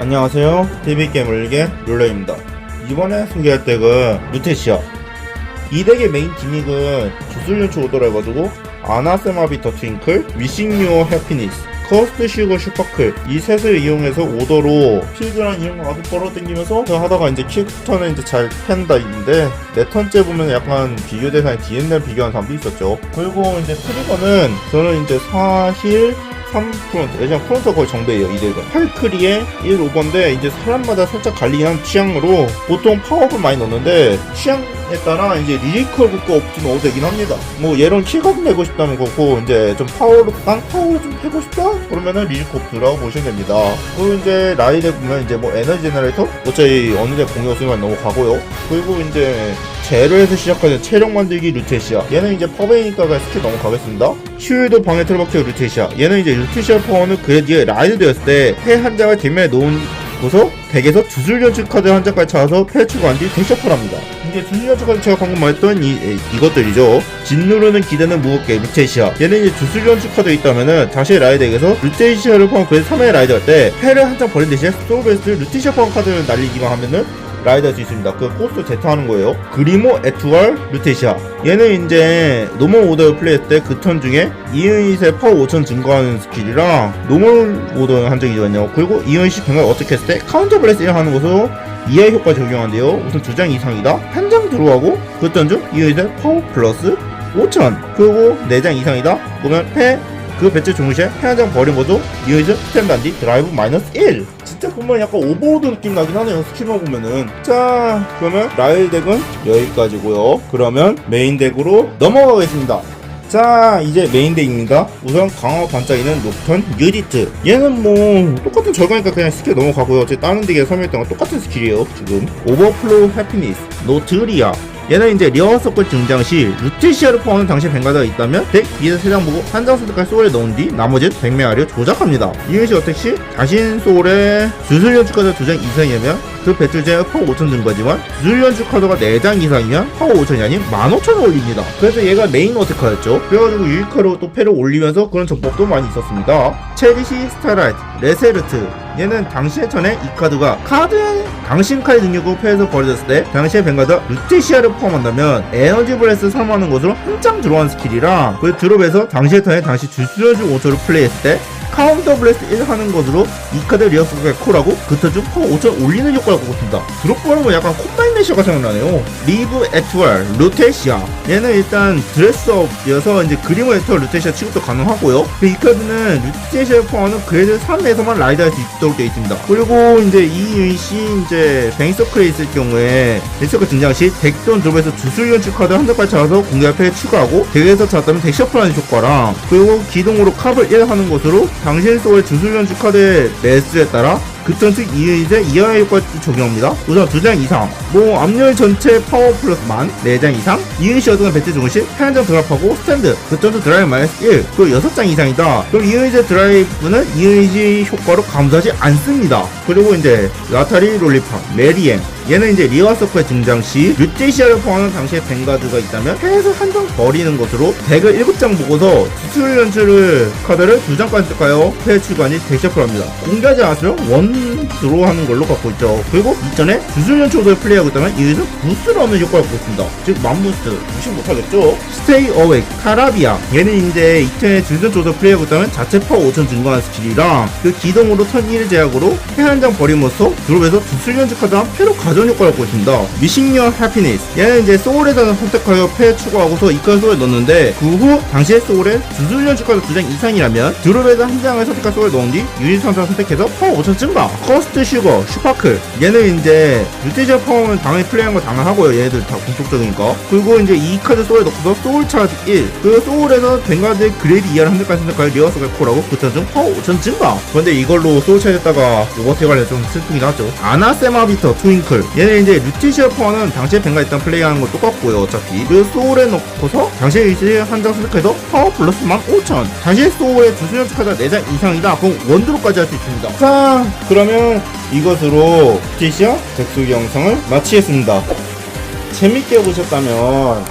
안녕하세요. TV게임을 일개 룰러입니다. 이번에 소개할 덱은 루테시아. 이 덱의 메인 기믹은 주술연출 오더라 해가지고 아나세마비터 트윙클, 위싱유어 해피니스, 커스트 슈거 슈퍼클 이 셋을 이용해서 오더로 필드랑 이런 거 아주 걸어당기면서 하다가 이제 킥턴을 이제 잘 팬다 있는데 네 턴째 보면 약간 비교 대상에 DNL 비교한 사람도 있었죠. 그리고 이제 트리거는 저는 이제 사실 3프론트, 예전 프론트가 거의 정배예요, 이들은. 8크리에 1 5번데 이제 사람마다 살짝 갈리는 취향으로 보통 파워를 많이 넣는데, 취향에 따라 이제 리리컬 국가 없진 어되긴 합니다. 뭐, 얘런 킬각 내고 싶다는 거고, 이제 좀 파워로, 난 파워로 좀 해고 싶다? 그러면은 리리컬 들어가고 보시면 됩니다. 그리고 이제 라이드 보면 이제 뭐 에너지 제너레이터? 어차피 어느 데 공격 수만 넘어가고요. 그리고 이제 제로에서 시작하는 체력 만들기 루테시아 얘는 이제 퍼베이니까가 스킬 넘어가겠습니다 슈일드 방해 틀박혀 루테시아 얘는 이제 루테시아 파워는 그에 뒤에 라이드 되었을 때해한 장을 뒷면에 놓고서 덱에서 주술 연출 카드 한 장까지 찾아서 패 추가한 뒤 덱셔플 합니다. 이제 주술 연출 카드 제가 방금 말했던 이, 에, 이것들이죠. 진누르는 기대는 무겁게 루테시아. 얘는 이제 주술 연출 카드 있다면은 다시 라이드 덱에서 루테시아를 포함 그래서 3회 라이드 할때 패를 한 장 버린 대신에 소울베스트 루테시아 파워 카드를 날리기만 하면은 라이드 할 수 있습니다. 그 코스트 제트 하는 거예요. 그리모 에투알 루테시아. 얘는 이제 노멀 오더 플레이했을 때 그 턴 중에 이은잇의 파워 5000 증가하는 스킬이랑 노멀 오더 한 적이 있거든요. 그리고 이은잇이 병을 어떻게 했을 때 카운터 블레스 1 하는 것으로 이하의 효과 적용하는데요. 우선 두 장 이상이다. 한 장 들어가고 그 턴 중 이은잇의 파워 플러스 5000 그리고 네장 이상이다. 그러면 패그 배치 종시에 해안장 버린 것도 이어져 스탠단디 드라이브 마이너스 1 진짜 보면 약간 오버로드 느낌 나긴 하네요 스킬만 보면은. 자 그러면 라일 덱은 여기까지고요. 그러면 메인 덱으로 넘어가겠습니다. 자 이제 메인 덱입니다. 우선 강화 반짝이는 녹턴 유디트 얘는 뭐 똑같은 절가니까 그냥 스킬 넘어가고요. 제 다른 덱에 설명했던 건 똑같은 스킬이에요 지금. 오버플로우 해피니스 노트리아 얘는 이제 리어 서클 등장 시 루테시아를 포함하는 당시 뱅가드가 있다면 덱 B에서 3장 보고 한 장 선택할 소울에 넣은 뒤 나머지는 백메아리로 조작합니다. 이것이 어택 시 자신 소울에 주술연출 카드 2장 이상이면 그 배틀제의 파워 5천 증가지만 주술연출 카드가 4장 이상이면 파워 5천이 아닌 15,000을 올립니다. 그래서 얘가 메인 어택카였죠. 그래가지고 유이카로 또 패를 올리면서 그런 전법도 많이 있었습니다. 체리시 스타라이트, 레세르트. 얘는 당시의 전에 이 카드가 카드의 당신 카드 능력으로 패에서 버려졌을 때 당시의 뱅가드 루테시아를 포함한다면 에너지 블레스 사용하는 것으로 한장 들어간 스킬이랑 그 드롭에서 당시의 턴에 당시 주술연출 5초를 플레이했을 때 카운터 블레스 1 하는 것으로 이 카드 리어스가 콜하고 그터중 파워 5천 올리는 효과를 갖고 있습니다. 드롭 보는 거 약간 콤바이네이션가 생각나네요. 리브 에투얼, 루테시아. 얘는 일단 드레스업이어서 이제 그림을 에투얼 루테시아 취급도 가능하고요. 그이 카드는 루테시아 포함하는 그레드 3에서만 라이드 할 수 있도록 되어 있습니다. 그리고 이제 이 유닛이 이제 뱅서클에 있을 경우에 뱅서클 등장 시 덱돈 드롭에서 주술 연출 카드 한 장까지 찾아서 공개 앞에 추가하고 덱에서 찾았다면 덱 셔플하는 효과랑 그리고 기동으로 캅을 1 하는 것으로 당신 소의 주술 연출 카드의 매수에 따라 그 턴특 이의제 이하의 효과 적용합니다. 우선 두장 이상, 뭐 앞열 전체 파워 플러스 만 4장 이상, 이의시 얻은 배치 중시 한장 드랍하고 스탠드, 그 턴특 드라이브 마이너스 1, 그리고 6장 이상이다. 그럼 이의제 드라이브는 이의지 효과로 감소하지 않습니다. 그리고 이제 라타리 롤리파, 메리엠, 얘는 이제 리어 서클 등장 시 루테시아를 포함하는 당시의 뱅가드가 있다면 패에서 한장 버리는 것으로 덱을 7장 보고서 주술 연출을 카드를 2장까지 쓸까요? 패 출간이 덱셔플 합니다. 공개하지 않았으면 원 드로우하는 걸로 갖고 있죠. 그리고 이전에 주술 연출을 플레이하고 있다면 이에서 부스를 얻는 효과를 갖고 있습니다. 즉 만부스트 무시 못하겠죠? 스테이 어웨이 카라비아 얘는 이제 2턴에 주술 연출을 플레이하고 있다면 자체 파워 5천 증가하는 스킬이랑 그 기동으로 턴 1을 제약으로 패한장 버림으로써 드롭에서 주술 연출 카드 한 패로 가전 효과를 갖고 있습니다. 미싱여 해피니스 얘는 이제 소울에서 선택하여 패 추가하고서 이칸 소울에 넣는데 그 후 당시의 소울에 주술 연출 카드 2장 이상이라면 드롭에서 한 장을 선택할 소울에 넣은 뒤 유닛 선택 선택해서 파워 5천 증가 커스트 슈거 슈파클. 얘는 이제 유티저 파워는 당연히 플레이한 거 당연하고요 얘네들 다 공격적이니까 그리고 이제 이 카드 소울에 넣고서 소울 차지 1 그 소울에서 뱅가드의 그레이드 이하를 한 장까지 선택하여 리어스가 콜하고 그턴중. 파워 5천 증가. 그런데 이걸로 소울 차지 했다가 오버테이 관련 좀 슬프긴 하죠. 아나세마비터 트윙클. 얘는 이제 루티시아 파워는 당시에 뱅가 일단 플레이하는 거 똑같고요 어차피. 그 소울에 넣고서 당시에 이제 한 장 선택해서 파워 플러스 15,000 당시에 소울에 주수연 카드가 4장 이상이다. 그럼 원드로까지 할 수 있습니다. 자 그러면 이것으로 루티시아 백수기 영상을 마치겠습니다. 재밌게 보셨다면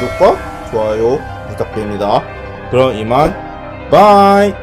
구독과 좋아요 부탁드립니다. 그럼 이만 바이